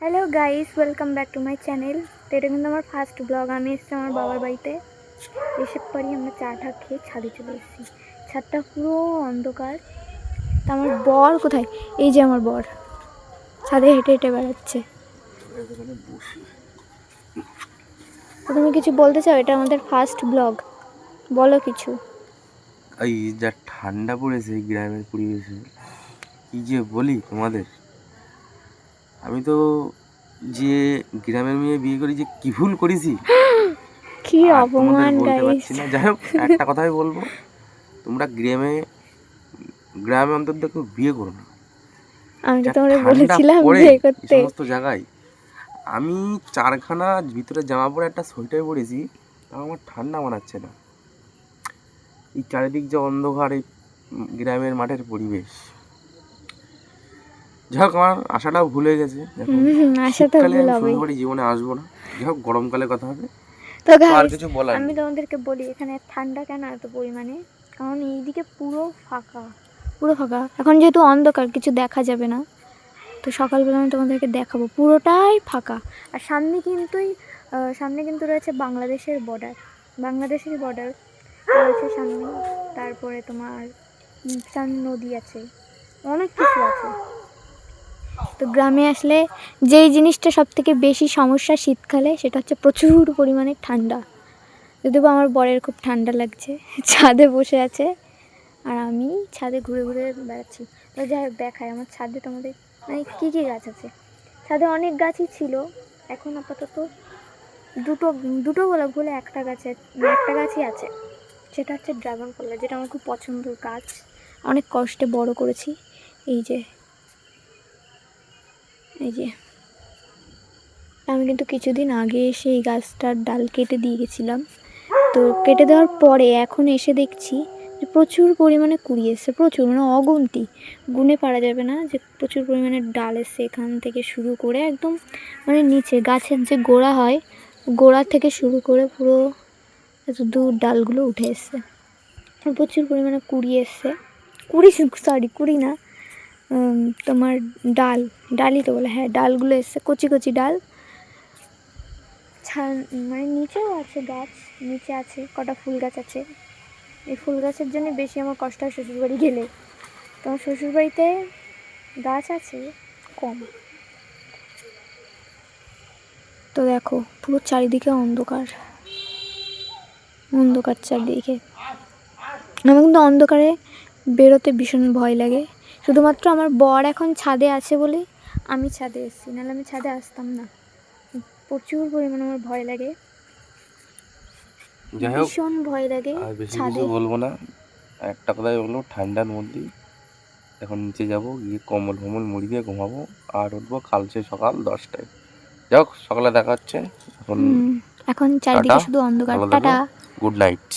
Hello guys welcome back to my channel তো এটা কিন্তু আমার ফার্স্ট ব্লগ আমি এসেছি আমার বাবার বাড়িতে। এসে পরই আমরা চা টা খেয়ে ছাদে চলে এসেছি। ছাদটা পুরো অন্ধকার। তা আমার বর কোথায়? এই যে আমার বর। ছাদে হেঁটে হেঁটে বেড়াচ্ছে। তুমি কিছু বলতে চাও? এটা আমাদের ফার্স্ট ব্লগ বলো কিছু। এই যা ঠান্ডা পড়েছে গ্রামের পরিবেশে। কি যে বলি তোমাদের? আমি তো যে গ্রামের মেয়ে বিয়ে করি যে কি ভুল করেছি? কি অপমান বলতে পারছি না। যাই হোক একটা কথাই বলব। তোমরা গ্রামে গ্রামে অন্তত কেউ বিয়ে করো না। আমি তো যা ঠান্ডা বলেছিলাম বিয়ে করতে। সমস্ত জায়গায়। আমি চারখানা ভিতরে জামা পরে একটা সোয়েটার পরেছি তাও আমার ঠান্ডা মানাচ্ছে না। এই চারিদিক যে অন্ধকার এই গ্রামের মাঠের পরিবেশ। যাই হোক আমার আশাটাও ভুলে গেছে। এখন হুম, আশা তো ভুল আমি জীবনে আসব না। যাই হোক গরমকালে কথা হবে। তো কিছু বলার আমি তোমাদেরকে বলি এখানে ঠান্ডা কেন এত পরিমাণে? কারণ এইদিকে পুরো ফাঁকা। পুরো ফাঁকা। এখন যেহেতু অন্ধকার কিছু দেখা যাবে না। তো সকালবেলা আমি তোমাদেরকে দেখাবো। পুরোটাই ফাঁকা। আর সামনে কিন্তুই সামনে কিন্তু রয়েছে বাংলাদেশের বর্ডার বাংলাদেশের বর্ডার রয়েছে সামনে। তারপরে তোমার সামনে নদী আছে। অনেক কিছু আছে। তো গ্রামে আসলে যেই জিনিসটা সব থেকে বেশি সমস্যা শীতকালে, সেটা হচ্ছে প্রচুর পরিমাণে ঠান্ডা। যদিও আমার বরের খুব ঠান্ডা লাগছে, ছাদে বসে আছে আর আমি ছাদে ঘুরে ঘুরে বেড়াচ্ছি। তো যাই হোক দেখায় আমার ছাদে তোমাদের মানে কী কী গাছ আছে? ছাদে অনেক গাছই ছিল, এখন আপাতত দুটো দুটো বলা ভুলে, একটা গাছে একটা গাছই আছে। সেটা হচ্ছে ড্রাগন ফল, যেটা আমার খুব পছন্দের গাছ। অনেক কষ্টে বড় করেছি, এই যে এই যে। আমি কিন্তু কিছুদিন আগে এসে এই গাছটার ডাল কেটে দিয়ে গেছিলাম। তো কেটে দেওয়ার পরে এখন এসে দেখছি যে প্রচুর পরিমাণে কুড়ি এসছে, প্রচুর মানে অগুন্তি। গুনে পারা যাবে না যে প্রচুর পরিমাণে ডাল এসছে এখান থেকে শুরু করে একদম মানে নিচে গাছের যে গোড়া হয়, গোড়া থেকে শুরু করে পুরো এত দূর ডালগুলো উঠে এসছে। প্রচুর পরিমাণে কুড়ি এসছে। কুড়ি, সরি, কুড়ি না তোমার ডাল, ডালই তো বলে হ্যাঁ ডালগুলো এসছে, কচি কচি ডাল। ছান মানে নিচেও আছে গাছ, নিচে আছে, কটা ফুল গাছ আছে। এই ফুল গাছের জন্য বেশি আমার কষ্ট হয় শ্বশুরবাড়ি গেলে। তো আমার শ্বশুরবাড়িতে গাছ আছে? কম। তো দেখো, পুরো চারিদিকে অন্ধকার। অন্ধকার চারিদিকে। আমার কিন্তু অন্ধকারে বেরোতে ভীষণ ভয় লাগে। শুধুমাত্র আমার বর এখন ছাদে আছে বলে আমি ছাদে এসেছি। নাহলে আমি ছাদে আসতাম না। প্রচুর পরিমাণে আমার ভয় লাগে। যাই হোক ভীষণ ভয় লাগে আর বেশি ছাদে। কিছু বলব না। একটা কথাই বলব ঠান্ডার মধ্যেই এখন নিচে যাব গিয়ে কম্বল ফম্বল মুড়ি দিয়ে ঘুমাবো আর উঠবো কাল সে সকাল দশটায়। যাই হোক সকালে দেখা হচ্ছে। এখন এখন চারিদিকে শুধু অন্ধকার। টাটা। Good night.